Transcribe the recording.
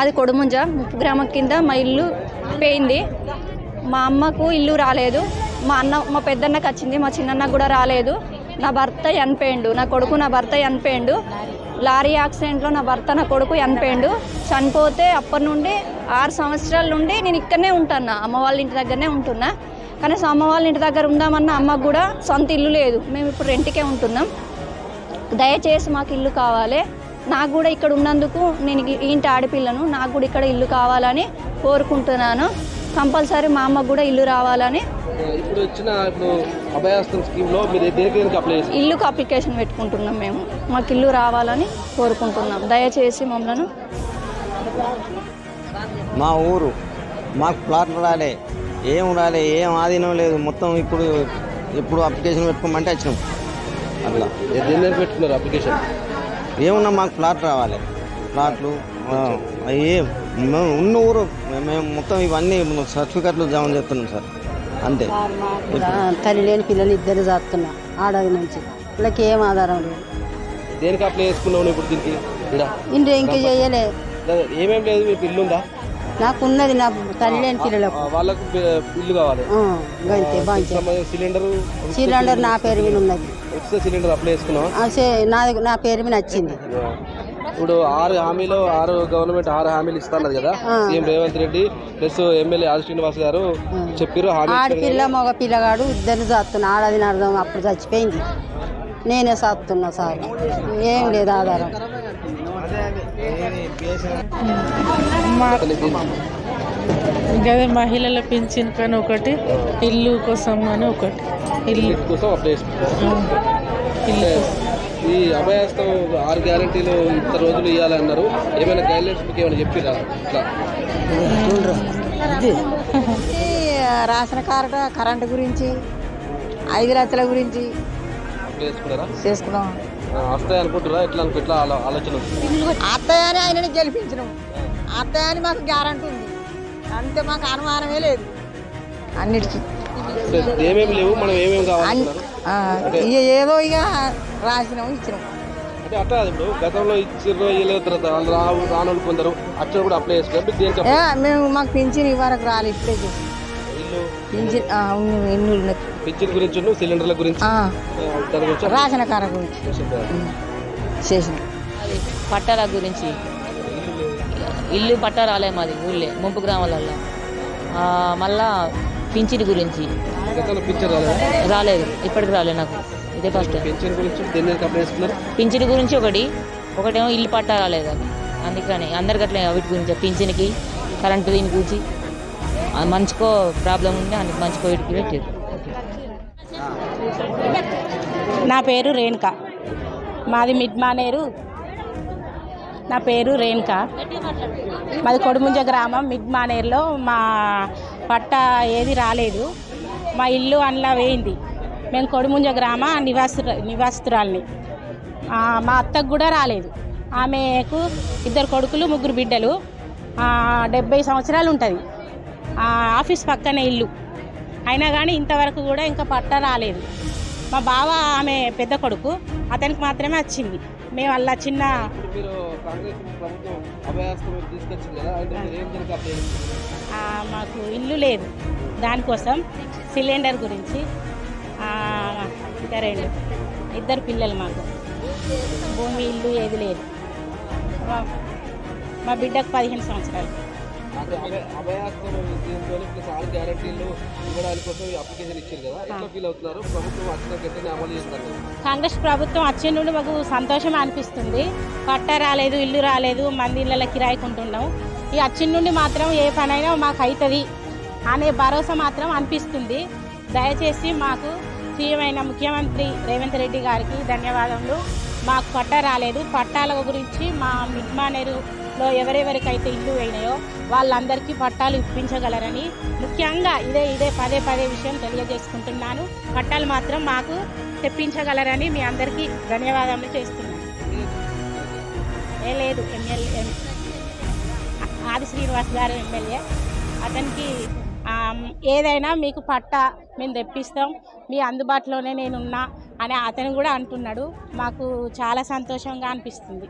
మాది కొడుముంజ ముప్పు గ్రామం కింద మా ఇల్లు పోయింది. మా అమ్మకు ఇల్లు రాలేదు. మా అన్న మా పెద్దన్నకు వచ్చింది మా చిన్నన్నకు కూడా రాలేదు. నా భర్త చనిపోయిండు. నా కొడుకు నా భర్త చనిపోయిండు. లారీ యాక్సిడెంట్లో నా భర్త నా కొడుకు చనిపోయిండు. చనిపోతే అప్పటి నుండి ఆరు సంవత్సరాల నుండి నేను ఇక్కడనే ఉంటున్నా. అమ్మ వాళ్ళ ఇంటి దగ్గరనే ఉంటున్నా. కానీ అమ్మ వాళ్ళ ఇంటి దగ్గర ఉందామన్న అమ్మకు కూడా సొంత ఇల్లు లేదు. మేము ఇప్పుడు రెంట్కే ఉంటున్నాం. దయచేసి మాకు ఇల్లు కావాలి. నాకు కూడా ఇక్కడ ఉన్నందుకు నేను ఇంటి ఆడపిల్లను నాకు కూడా ఇక్కడ ఇల్లు కావాలని కోరుకుంటున్నాను. కంపల్సరీ మా అమ్మకు కూడా ఇల్లు రావాలని. ఇప్పుడు వచ్చిన ఇప్పుడు అభయాస్తం స్కీమ్లో మీరు దేనికి దేనికి అప్లై చేసి ఇల్లుకు అప్లికేషన్ పెట్టుకుంటున్నాం మేము. మాకు ఇల్లు రావాలని కోరుకుంటున్నాం. దయచేసి మమ్మల్ని మా ఊరు మాకు ప్లాట్లు రాలే ఏం రాలే ఏం ఆధీనం లేదు. మొత్తం ఇప్పుడు ఇప్పుడు అప్లికేషన్ పెట్టుకోమంటే వచ్చినాం. అట్లా. పెట్టుకున్నారు అప్లికేషన్ ఏమున్నా మాకు ప్లాట్ రావాలి. ప్లాట్లు అయ్యి మేము ఉన్న ఊరు మేము మొత్తం ఇవన్నీ సర్టిఫికెట్లు జమ చేస్తున్నాం సార్. అంతే. తల్లి లేని పిల్లలు ఇద్దరు చేస్తున్నా ఆడది నుంచి. వీళ్ళకి ఏం ఆధారం లేదు. దేనికి అప్లై చేసుకున్నావు ఇప్పుడు దీనికి? ఇంక చేయలే. ఏమేం లేదు మీకు ఇల్లు ఉందా నాకు ఉన్నది నా తల్లి లేని పిల్లలకు వాళ్ళకు ఇల్లు కావాలి. సంబంధించిన సిలిండర్ సిలిండర్ నా పేరు మీద ఉన్నది. సిలిండర్ అప్లై చేసుకున్నావా? ఆ, చే- నా పేరు మీద వచ్చింది ఇప్పుడు ఆరు హామీలు ఆరు గవర్నమెంట్ ఆరు హామీలు ఇస్తున్నది కదా? CM Revanth Reddy plus MLA Adi Srinivas గారు చెప్పారు ఆడపిల్ల మగ పిల్లగాడు ఇద్దరు చేస్తున్నా ఆడది అర్థం అప్పుడు చచ్చిపోయింది. నేనే చేస్తున్నా సార్. ఏం లేదు ఆధారం. గదే మహిళల పింఛన్ కానీ ఒకటి ఇల్లు కోసం అని ఒకటి. ఇల్లు. కోసం ఇల్లు. ఈ అభయాస్తం ఆరు గ్యారంటీలు ఇంత రోజులు ఇవ్వాలన్నారు ఏమైనా గైడ్లైన్స్ మీకు ఏమైనా చెప్పిరా? ఇట్లా. రేషన్ కార్డు కరెంటు గురించి ఐదు లక్షల గురించి అప్లై చేసుకున్నారా? చేసుకున్నాం. వస్తాయి అనుకుంటారా ఎట్లా అనుకో ఎట్లా ఆలో- ఆలోచన? ఉంది? అత్తయ్యని ఆయనని గెలిపించినాం. అత్తయ్యని మాకు గ్యారంటీ ఉంది. అంతే మాకు అనుమానమే లేదు. అన్నిటికీ. ఏమేమి లేవు? మనం ఏమేమి కావాలన్నారు ఆ, ఇక ఏదో ఇక రాసినాం ఇచ్చినాం. అంటే అట్లా కాదు ఇప్పుడు. గతంలో ఇచ్చిర్రు ఇవ్వలేదు తర్వాత వాళ్ళు రావు రానోళ్ళు కొందరు. కూడా అప్లై చేసుకున్నారు. మీకు దేనికి ఏ, అప్లై మేము మాకు పింఛన్ ఇవ్వరకు రాలి ఇప్పుడే చేసి పింఛన్ ఆ, ఉంది, ఎన్ని ఉన్నాయి? పిచ్చిల గురించి సిలిండర్ల గురించి. ఆ, దాని గురించి. రాసిన కార గురించి. చేసినాం. పట్టాల గురించి. ఇల్లు పట్టా రాలే మాది ఊళ్ళే ముంపు గ్రామాలల్లో. ఆ, మళ్ళా పింఛన్ గురించి. గతంలో పిక్చర్ రాలేదు? రాలేదు ఇప్పటికి రాలేదు నాకు. ఇదే ఫస్ట్. పెన్షన్ గురించి దేని పింఛన్ గురించి ఒకటి ఒకటేమో ఇల్లు పట్టా రాలేదు అది అందుకని అందరికి అట్లా వీటి గురించి పింఛన్కి కరెంటు దీని గురించి. మంచుకో ప్రాబ్లం ఉంది అందుకు మంచుకో ఇడికి పెట్టారు నా పేరు రేణుక. మాది మిడ్ మానేరు. నా పేరు రేణుక. మాది కొడుముంజ గ్రామం మిడ్ మానేరులో. మా పట్ట ఏది రాలేదు. మా ఇల్లు అందులో వేయింది. మేము కొడుముంజ గ్రామ నివాసు నివాసితురాల్ని మా అత్తకు కూడా రాలేదు. ఆమెకు ఇద్దరు కొడుకులు ముగ్గురు బిడ్డలు. డెబ్బై సంవత్సరాలు ఉంటుంది. ఆఫీస్ పక్కనే ఇల్లు. అయినా కానీ ఇంతవరకు కూడా ఇంకా పట్ట రాలేదు. మా బావ ఆమె పెద్ద కొడుకు అతనికి మాత్రమే వచ్చింది. మేము అలా చిన్న మాకు ఇల్లు లేదు. దానికోసం సిలిండర్ గురించి ఇంకా రెండు. ఇద్దరు పిల్లలు మాకు. భూమి ఇల్లు ఏది లేదు. మా బిడ్డకు పదిహేను సంవత్సరాలు. అంటే అభయ- అభయాస్తం దీంతో ప్లస్ ఆరు గ్యారంటీలు ఇవ్వడానికి కోసం అప్లికేషన్ ఇచ్చారు కదా. ఎట్లా ఫీల్ అవుతున్నారు? ప్రభుత్వం వచ్చిన అమలు చేస్తారు. కాంగ్రెస్ ప్రభుత్వం వచ్చే నుండి మాకు సంతోషం అనిపిస్తుంది. పట్ట రాలేదు ఇల్లు రాలేదు మంది ఇళ్ళ కిరాయికుంటున్నాం. ఈ వచ్చిన నుండి మాత్రం ఏ పనైనా మాకు అవుతుంది అనే భరోసా మాత్రం అనిపిస్తుంది. దయచేసి మాకు సీఎం అయిన ముఖ్యమంత్రి రేవంత్ రెడ్డి గారికి ధన్యవాదములు. మాకు పట్ట రాలేదు. పట్టాల గురించి మా మిడ్మానేరులో ఎవరెవరికైతే ఇల్లు అయినాయో వాళ్ళందరికీ పట్టాలు ఇప్పించగలరని ముఖ్యంగా ఇదే ఇదే పదే పదే విషయం తెలియజేసుకుంటున్నాను. పట్టాలు మాత్రం మాకు తెప్పించగలరని మీ అందరికీ ధన్యవాదములు చేస్తున్నాను. ఏ లేదు ఎమ్మెల్యే ఆది శ్రీనివాస్ గారు ఎమ్మెల్యే. అతనికి ఏదైనా మీకు పట్ట మేము తెప్పిస్తాం మీ అందుబాటులోనే నేనున్నా అని అతను కూడా అంటున్నాడు. మాకు చాలా సంతోషంగా అనిపిస్తుంది.